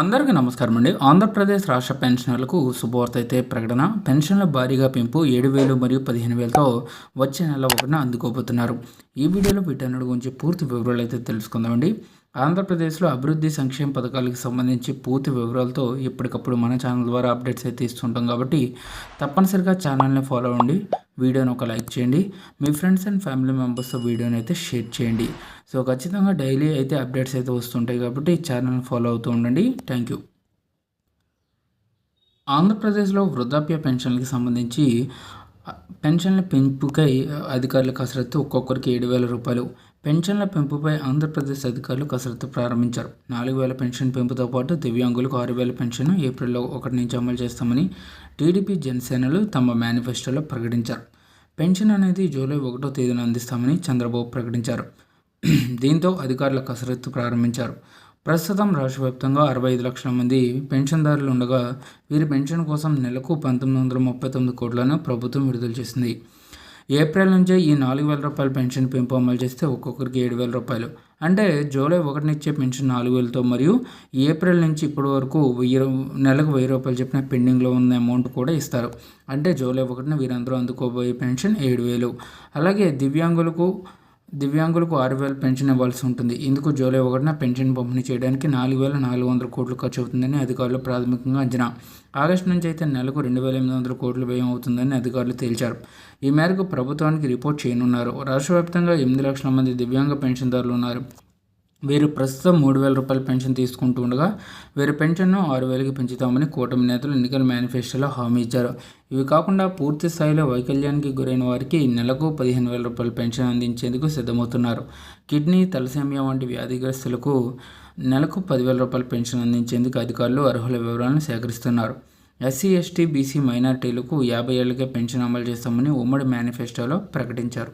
అందరికీ నమస్కారం అండి. ఆంధ్రప్రదేశ్ రాష్ట్ర పెన్షనర్లకు శుభవార్త అయితే ప్రకటన. పెన్షన్ల భారీగా పెంపు ఏడు వేలు మరియు పదిహేను వేలతో వచ్చే నెల ఒకటిన అందుకోబోతున్నారు. ఈ వీడియోలో వీటన్నిటి గురించి పూర్తి వివరాలు అయితే తెలుసుకుందామండి. ఆంధ్రప్రదేశ్లో అభివృద్ధి సంక్షేమ పథకాలకు సంబంధించి పూర్తి వివరాలతో ఎప్పటికప్పుడు మన ఛానల్ ద్వారా అప్డేట్స్ అయితే ఇస్తుంటాం కాబట్టి తప్పనిసరిగా ఛానల్ని ఫాలో అవ్వండి. వీడియోని ఒక లైక్ చేయండి. మీ ఫ్రెండ్స్ అండ్ ఫ్యామిలీ మెంబర్స్తో వీడియోని అయితే షేర్ చేయండి. సో ఖచ్చితంగా డైలీ అయితే అప్డేట్స్ అయితే వస్తుంటాయి కాబట్టి ఛానల్ని ఫాలో అవుతూ ఉండండి. Thank you. ఆంధ్రప్రదేశ్లో వృద్ధాప్య పెన్షన్లకి సంబంధించి పెన్షన్ల పెంపుకై అధికారుల కసరత్తు ఒక్కొక్కరికి ఏడు వేల రూపాయలు. పెన్షన్ల పెంపుపై ఆంధ్రప్రదేశ్ అధికారులు కసరత్తు ప్రారంభించారు. నాలుగు వేల పెన్షన్ పెంపుతో పాటు దివ్యాంగులకు ఆరు వేల పెన్షన్ ఏప్రిల్లో ఒకటి నుంచి అమలు చేస్తామని టీడీపీ జనసేనలు తమ మేనిఫెస్టోలో ప్రకటించారు. పెన్షన్ అనేది జూలై ఒకటో తేదీన అందిస్తామని చంద్రబాబు ప్రకటించారు. దీంతో అధికారుల కసరత్తు ప్రారంభించారు. ప్రస్తుతం రాష్ట్ర వ్యాప్తంగా అరవై ఐదు లక్షల మంది పెన్షన్దారులు ఉండగా వీరి పెన్షన్ కోసం నెలకు పంతొమ్మిది వందల ముప్పై తొమ్మిది కోట్లను ప్రభుత్వం విడుదల చేసింది. ఏప్రిల్ నుంచే ఈ నాలుగు వేల రూపాయల పెన్షన్ పెంపు అమలు చేస్తే ఒక్కొక్కరికి ఏడు వేల రూపాయలు. అంటే జూలై ఒకటినిచ్చే పెన్షన్ నాలుగు వేలతో మరియు ఏప్రిల్ నుంచి ఇప్పటి వరకు వెయ్యి నెలకు వెయ్యి రూపాయలు చెప్పిన పెండింగ్లో ఉన్న అమౌంట్ కూడా ఇస్తారు. అంటే జూలై ఒకటిన వీరందరూ అందుకోబోయే పెన్షన్ ఏడు వేలు. అలాగే దివ్యాంగులకు దివ్యాంగులకు ఆరు వేల పెన్షన్ ఇవ్వాల్సి ఉంటుంది. ఇందుకు జూలై ఒకటిన పెన్షన్ పంపిణీ చేయడానికి నాలుగు వేల నాలుగు వందల కోట్లు ఖర్చు అవుతుందని అధికారులు ప్రాథమికంగా అంచనా. ఆగస్టు నుంచి అయితే నెలకు రెండు వేల ఎనిమిది వందల కోట్లు వ్యయం అవుతుందని అధికారులు తేల్చారు. ఈ మేరకు ప్రభుత్వానికి రిపోర్ట్ చేయనున్నారు. రాష్ట్ర వ్యాప్తంగా ఎనిమిది లక్షల మంది దివ్యాంగ పెన్షన్దారులు ఉన్నారు. వీరు ప్రస్తుతం మూడు వేల రూపాయల పెన్షన్ తీసుకుంటూ ఉండగా వీరి పెన్షన్ను ఆరు వేలకి పెంచుతామని కూటమి నేతలు ఎన్నికల మేనిఫెస్టోలో హామీ ఇచ్చారు. ఇవి కాకుండా పూర్తి స్థాయిలో వైకల్యానికి గురైన వారికి నెలకు పదిహేను వేల రూపాయల పెన్షన్ అందించేందుకు సిద్ధమవుతున్నారు. కిడ్నీ తలసేమియా వంటి వ్యాధిగ్రస్తులకు నెలకు పదివేల రూపాయల పెన్షన్ అందించేందుకు అధికారులు అర్హుల వివరాలను సేకరిస్తున్నారు. ఎస్సీ ఎస్టీ బీసీ మైనార్టీలకు యాభై ఏళ్ళకే పెన్షన్ అమలు చేస్తామని ఉమ్మడి మేనిఫెస్టోలో ప్రకటించారు.